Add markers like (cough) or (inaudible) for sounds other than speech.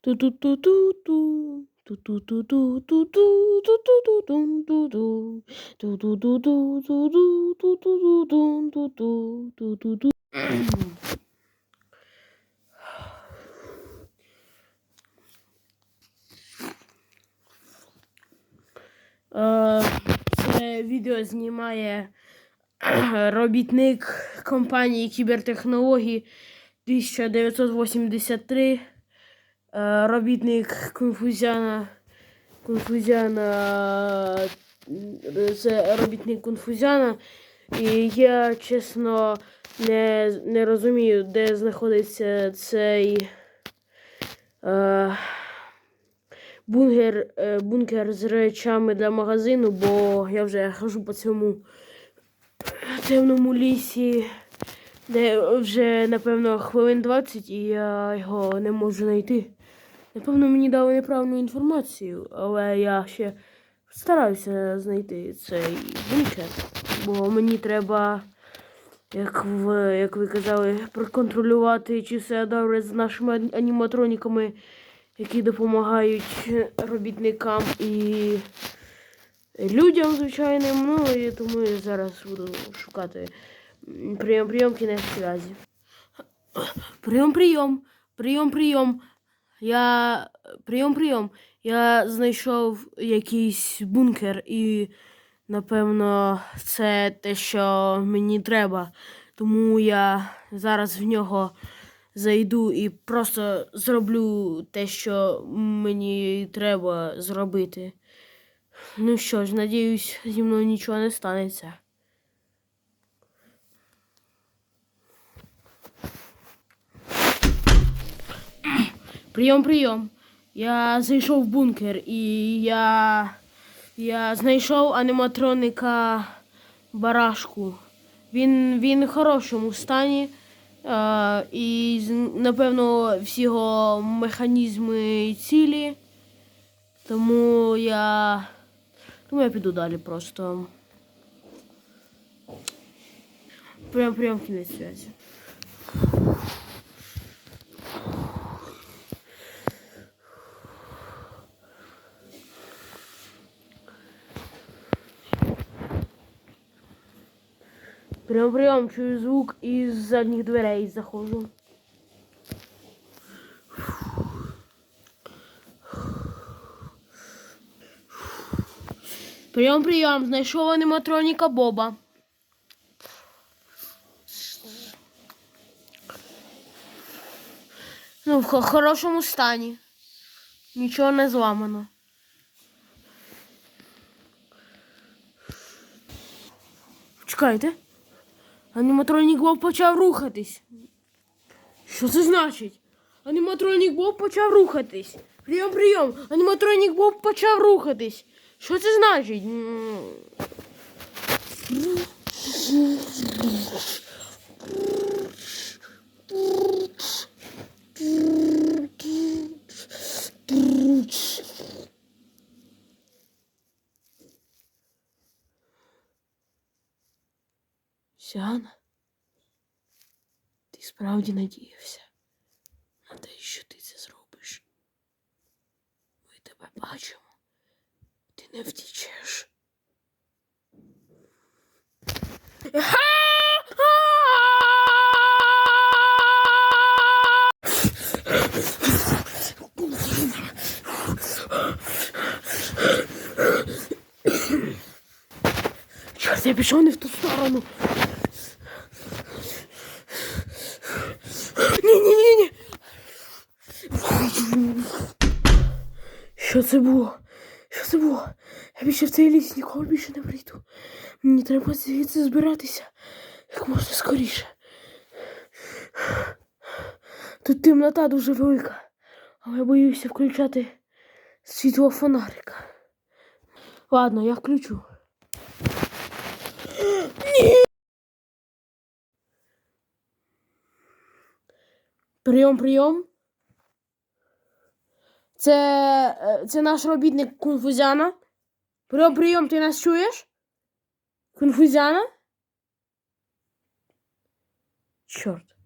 Ту-ту-ту-ту-ту. Це відео знімає (clears throat) робітник компанії кібертехнології 1983. Е, Робітник конфузіана. Конфузіана. Це робітник конфузіана. І я чесно не, не розумію, де знаходиться цей. Е, бункер, е, бункер з речами для магазину, бо я вже хожу по цьому темному лісі, де вже, напевно, хвилин 20, і я його не можу знайти. Напевно, мені дали неправильну інформацію, але я ще стараюся знайти цей бункер, бо мені треба, як ви, як ви казали, проконтролювати, чи все добре з нашими ан- аніматроніками які допомагають робітникам і людям звичайним. Ну і тому я зараз буду шукати прийом, прийом кінець зв'язі. Прийом, прийом, прийом, прийом. Я прийом, прийом. Я знайшов якийсь бункер і напевно це те, що мені треба. Тому я зараз в нього зайду і просто зроблю те, що мені треба зробити. Ну що ж, надіюсь, зі мною нічого не станеться. Прийом, прийом. Я зайшов в бункер і я, я знайшов аніматроника барашку. Він, він в хорошому стані. Е, і напевно всі його механізми цілі. Тому я. Тому я піду далі просто. Прям прям кінець зв'язі. Прям прям чую звук із задніх дверей заходжу. Прийом, прийом, знайшов аніматроніка Боба. Ну, в хо- хорошому стані. Нічого не зламано. Чекайте. Аніматронік Боб почав рухатись. Що це значить? Аніматронік Боб почав рухатись. Прийом, прийом. Аніматронік Боб почав рухатись. Що це значить? Сяна, ти справді надіявся на те, що ти це зробиш. Ми тебе бачимо. Ти не втічеш. Чорт, я пішов не в ту сторону. Ні, ні, ні, ні. Що це було? Що це було? Я більше в цей ліс ніколи більше не прийду. Мені треба звідси збиратися як можна скоріше. Тут темнота дуже велика, але я боюся включати світло фонарика. Ладно, я включу. Прийом, прийом. Це, е, це наш робітник Конфузяна. Прийом, прийом, ти нас чуєш? Конфузяна? Чорт.